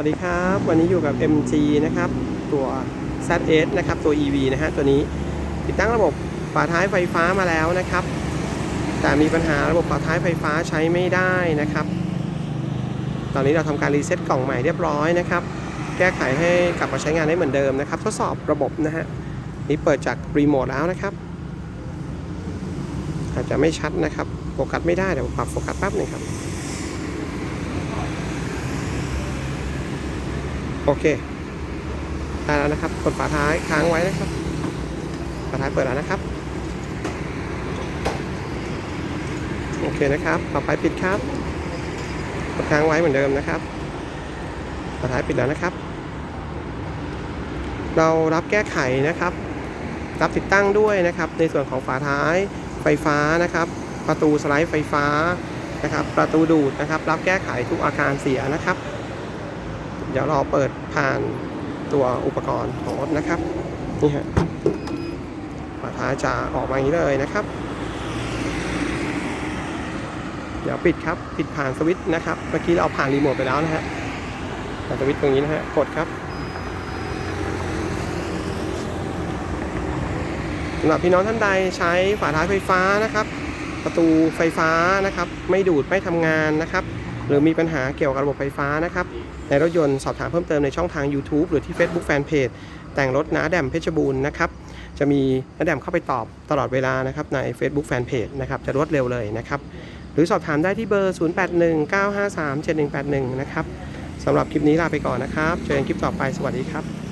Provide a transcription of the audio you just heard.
วัสดีครับ วันนี้อยู่กับ MG นะครับ ตัว ZS นะครับ ตัว EV นะฮะตัวนี้ติดตั้งระบบฝาท้ายไฟฟ้ามาแล้วนะครับ แต่มีปัญหาระบบฝาท้ายไฟฟ้าใช้ไม่ได้นะครับ ตอนนี้เราทำการรีเซ็ตกล่องใหม่เรียบร้อยนะครับ แก้ไขให้กลับมาใช้งานได้เหมือนเดิมนะครับ ทดสอบระบบนะฮะนี่เปิดจากรีโมทแล้วนะครับ อาจจะไม่ชัดนะครับโฟกัสไม่ได้เดี๋ยวปรับโฟกัสแป๊บหนึงครับ โอเคได้แล้วนะครับ กดฝาท้ายค้างไว้นะครับ ฝาท้ายเปิดแล้วนะครับ โอเคนะครับ ต่อไปปิดครับ กดค้างไว้เหมือนเดิมนะครับ ฝาท้ายปิดแล้วนะครับ เรารับแก้ไขนะครับ รับติดตั้งด้วยนะครับ ในส่วนของฝาท้ายไฟฟ้านะครับ ประตูสไลด์ไฟฟ้านะครับ ประตูดูดนะครับ รับแก้ไขทุกอาการเสียนะครับ ดี๋ยวเราเปิดผ่านตัวอุปกรณ์ของรถนะครับนี่ฮะฝาท้ายจะออกมาอย่างนี้เลยนะครับ เดี๋ยวปิดครับปิดผ่านสวิตช์นะครับเมื่อกี้เราผ่านรีโมทไปแล้วนะฮะผ่านสวิตช์ตรงนี้นะฮะกดครับสำหรับพี่น้องท่านใดใช้ฝาท้ายไฟฟ้านะครับ ประตูไฟฟ้านะครับ ไม่ดูดไม่ทำงานนะครับ หรือมีปัญหาเกี่ยวกับระบบไฟฟ้านะครับ ในรถยนต์สอบถามเพิ่มเติมในช่องทาง YouTube หรือที่ Facebook Fanpage แต่งรถนาแดมเพชรบูรณ์นะครับจะมีนาแดมเข้าไปตอบตลอดเวลานะครับใน Facebook Fanpage นะครับจะรวดเร็วเลยนะครับหรือสอบถามได้ที่เบอร์ 0819537181 นะครับสำหรับคลิปนี้ลาไปก่อนนะครับเจอกันคลิปต่อไปสวัสดีครับ